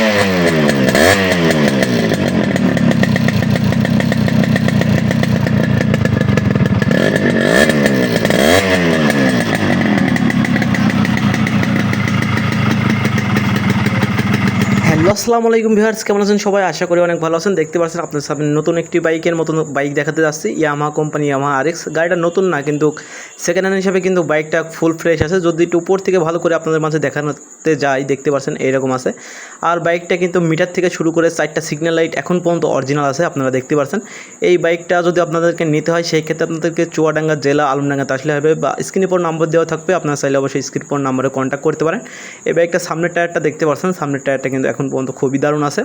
Thank you. Hello, আসসালামু আলাইকুম viewers, কেমন আছেন সবাই? আশা করি অনেক ভালো আছেন। দেখতে পাচ্ছেন আপনার সামনে নতুন একটি বাইকের মতন বাইক দেখাতে যাচ্ছি ইয়ামা কোম্পানি ইয়ামা আরএক্স গাড়িটা নতুন না, কিন্তু সেকেন্ড হ্যান্ড হিসাবে কিন্তু বাইকটা ফুল ফ্রেশ আছে। যদি একটু উপর থেকে ভালো করে আপনাদের মাঝে দেখানোতে যাই, দেখতে পাচ্ছেন এইরকম আছে। আর বাইকটা কিন্তু মিটার থেকে শুরু করে চারটা সিগন্যাল লাইট এখন পর্যন্ত অরিজিনাল আছে, আপনারা দেখতে পাচ্ছেন। এই বাইকটা যদি আপনাদেরকে নিতে হয়, সেই ক্ষেত্রে আপনাদেরকে চুয়াডাঙ্গা জেলা আলমডাঙ্গাতে আসলে হবে বা স্ক্রিনের পর নম্বর দেওয়া থাকবে। আপনারা চাইলে অবশ্যই স্ক্রিন পর নম্বরে কন্ট্যাক্ট করতে পারেন। এই বাইকটা সামনের টায়ারটা দেখতে পাচ্ছেন, সামনের টায়ারটা কিন্তু এখন পর্যন্ত খুবই দারুণ আছে।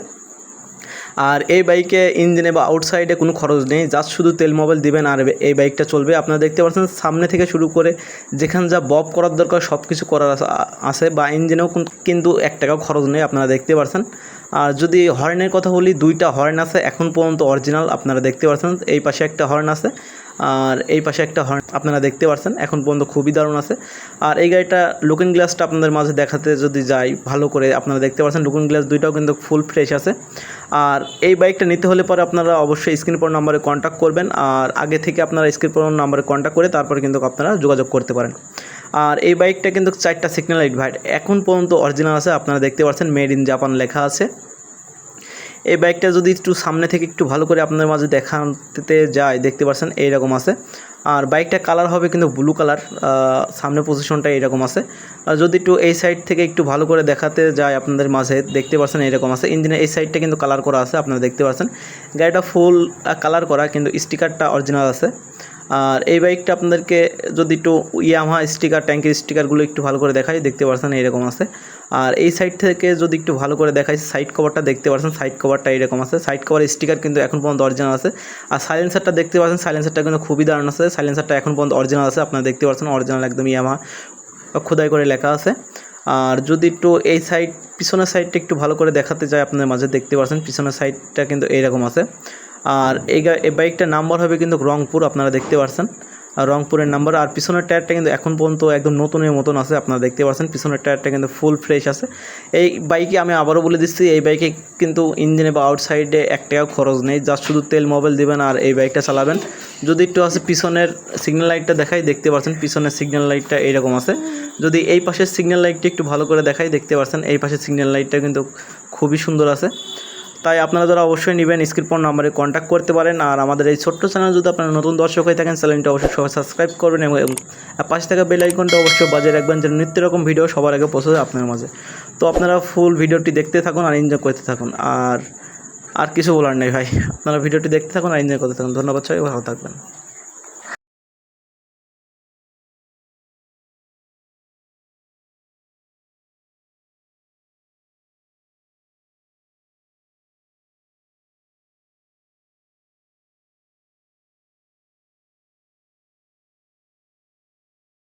আর এই বাইকে ইঞ্জিনে বা আউটসাইডে কোনো খরচ নেই জাস্ট শুধু তেল মোবাইল দিবেন আর এই বাইকটা চলবে। আপনারা দেখতে পাচ্ছেন সামনে থেকে শুরু করে যেখানে যা বব করার দরকার সব কিছু করার আছে- বা ইঞ্জিনেও কিন্তু এক টাকাও খরচ নেই, আপনারা দেখতে পাচ্ছেন আর যদি হর্নের কথা বলি, দুইটা হর্ন আছে, এখন পর্যন্ত অরিজিনাল আপনারা দেখতে পাচ্ছেন এই পাশে একটা হর্ন আছে। আর এই পাশে একটা হর্ন আপনারা দেখতে পাচ্ছেন এখন পর্যন্ত খুবই দারুণ আছে। আর এই গাড়িটা লুকিং গ্লাসটা আপনাদের মাঝে দেখাতে যদি যাই, ভালো করে আপনারা দেখতে পাচ্ছেন লুকিং গ্লাস দুইটাও কিন্তু ফুল ফ্রেশ আছে। আর এই বাইকটা নিতে হলে পরে আপনারা অবশ্যই স্ক্রিন পর নাম্বারে কন্ট্যাক্ট করবেন, আর আগে থেকে আপনারা স্ক্রিন পর নাম্বারে কন্ট্যাক্ট করে তারপরে কিন্তু আপনারা যোগাযোগ করতে পারেন। আর এই বাইকটা কিন্তু চারটা সিগন্যাল লাইট ভাইট এখন পর্যন্ত অরিজিনাল আছে, আপনারা দেখতে পাচ্ছেন মেড ইন জাপান লেখা আছে। এই বাইকটা যদি একটু সামনে থেকে একটু ভালো করে আপনাদের মাঝে দেখাতে যায় দেখতে পাচ্ছেন এইরকম আছে। আর বাইকটা কালার হবে কিন্তু ব্লু কালার সামনে পজিশনটা এইরকম আছে। আর যদি একটু এই সাইড থেকে একটু ভালো করে দেখাতে যায় আপনাদের মাঝে, দেখতে পাচ্ছেন এইরকম আছে। ইঞ্জিনের এই সাইডটা কিন্তু কালার করা আছে, আপনারা দেখতে পাচ্ছেন গাড়িটা ফুল কালার করা, কিন্তু স্টিকারটা অরিজিনাল আছে। আর এই বাইকটা আপনাদেরকে যদি একটু ইয়ামা স্টিকার, ট্যাঙ্কের স্টিকারগুলো একটু ভালো করে দেখাই, দেখতে পারছেন এরকম আছে। আর এই সাইড থেকে যদি একটু ভালো করে দেখাই সাইড কভারটা দেখতে পারছেন সাইড কভারটা এরকম আছে। সাইড কভার স্টিকার কিন্তু এখন পর্যন্ত অরিজিনাল আছে। আর সাইলেন্সারটা দেখতে পাচ্ছেন সাইলেন্সারটা কিন্তু খুবই দারুণ আছে। সাইলেন্সারটা এখন পর্যন্ত অরিজিনাল আছে, আপনারা দেখতে পাচ্ছেন অরিজিনাল একদম ইয়ামা খোদাই করে লেখা আছে। আর যদি একটু এই সাইড পিছনের সাইডটা একটু ভালো করে দেখাতে চাই আপনাদের মাঝে, দেখতে পাচ্ছেন, পিছনের সাইডটা কিন্তু এইরকম আছে। আর এই এই বাইকটার নাম্বার হবে কিন্তু রংপুর, আপনারা দেখতে পাচ্ছেন আর রংপুরের নাম্বার, আর পিছনের টায়ারটা কিন্তু এখন পর্যন্ত একদম নতুনের মতন আছে, আপনারা দেখতে পাচ্ছেন পিছনের টায়ারটা কিন্তু ফুল ফ্রেশ আছে। এই বাইকে আমি আবারও বলে দিচ্ছি, এই বাইকে কিন্তু ইঞ্জিনে বা আউটসাইডে এক টাকাও খরচ নেই। জাস্ট শুধু তেল মোবাইল দিবেন আর এই বাইকটা চালাবেন। যদি একটু আছে পিছনের সিগন্যাল লাইটটা দেখাই, দেখতে পাচ্ছেন পিছনের সিগন্যাল লাইটটা এইরকম আছে। যদি এই পাশের সিগন্যাল লাইটটা একটু ভালো করে দেখাই, দেখতে পাচ্ছেন এই পাশের সিগন্যাল লাইটটা কিন্তু খুবই সুন্দর আছে। তাই আপনারা যারা অবশ্যই নেবেন স্ক্রিন পর নাম্বারে কন্ট্যাক্ট করতে পারেন। আর আমাদের এই ছোট্ট চ্যানেল যদি আপনারা নতুন দর্শক হয়ে থাকেন চ্যানেলটা অবশ্যই সবাই সাবস্ক্রাইব করবেন এবং পাশে থাকা বেল আইকনটা অবশ্যই বাজিয়ে রাখবেন যেন নিত্য রকম ভিডিও সবার আগে পৌঁছে আপনার মাঝে। তো আপনারা ফুল ভিডিওটি দেখতে থাকুন আর এনজয় করতে থাকুন। আর আর কিছু বলার নেই ভাই। আপনারা ভিডিওটি দেখতে থাকুন আর এনজয় করতে থাকুন। ধন্যবাদ সবাই ভালো থাকবেন।